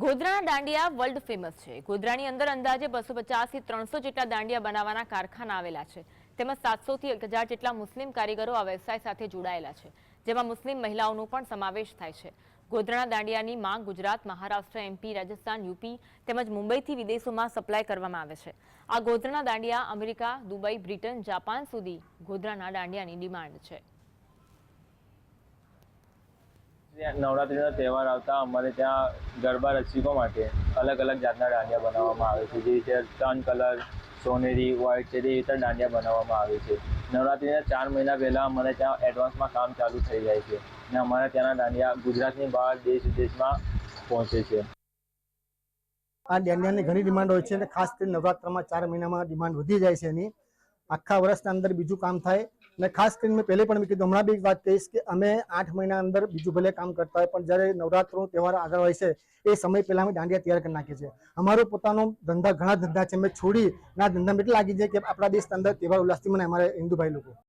ગોધરાના dandiya world famous છે. ગોધરાની અંદર અંદાજે બસો પચાસથી ત્રણસો જેટલા દાંડિયા બનાવવાના કારખાના આવેલા છે. તેમજ સાતસોથી એક હજાર જેટલા મુસ્લિમ કારીગરો આ વ્યવસાય સાથે જોડાયેલા છે, જેમાં મુસ્લિમ મહિલાઓનો પણ સમાવેશ થાય છે. ગોધરાના દાંડિયાની માંગ ગુજરાત, મહારાષ્ટ્ર એમપી રાજસ્થાન યુપી તેમજ મુંબઈથી વિદેશોમાં સપ્લાય કરવામાં આવે છે. આ ગોધરાના dandiya America, Dubai, Britain, Japan સુધી ગોધરાના દાંડિયાની ડિમાન્ડ છે. નવરાત્રીનો તહેવાર આવતા અમારે ત્યાં ગરબા રસિકો માટે અલગ અલગ જાતના દાંડિયા બનાવવામાં આવે છે. જે રીતે ત્રણ કલર, સોનેરી વ્હાઇટ છે તે રીતે દાંડિયા બનાવવામાં આવે છે. નવરાત્રીના ચાર મહિના પહેલાં અમારે ત્યાં એડવાન્સમાં કામ ચાલુ થઈ જાય છે અને અમારા ત્યાંના દાંડિયા ગુજરાતની બહાર, દેશ વિદેશમાં પહોંચે છે. આ દાંડિયાની ઘણી ડિમાન્ડ હોય છે અને ખાસ કરીને નવરાત્રમાં ચાર મહિનામાં ડિમાન્ડ વધી જાય છે એની. આખા વર્ષના અંદર બીજું કામ થાય અને ખાસ કરીને મેં પહેલે પણ મેં કીધું, હમણાં બી વાત કહીશ કે અમે આઠ મહિના અંદર બીજું ભલે કામ કરતા હોય, પણ જ્યારે નવરાત્રનો તહેવાર આગળ હોય છે, એ સમય પહેલા અમે દાંડિયા તૈયાર કરી નાખીએ છીએ. અમારો પોતાનો ધંધા, ઘણા ધંધા છે મેં છોડી ના ધંધામાં એટલે લાગી જાય કે આપણા દેશના અંદર તહેવાર ઉલ્લાસથી મને અમારા હિન્દુ ભાઈ લોકો.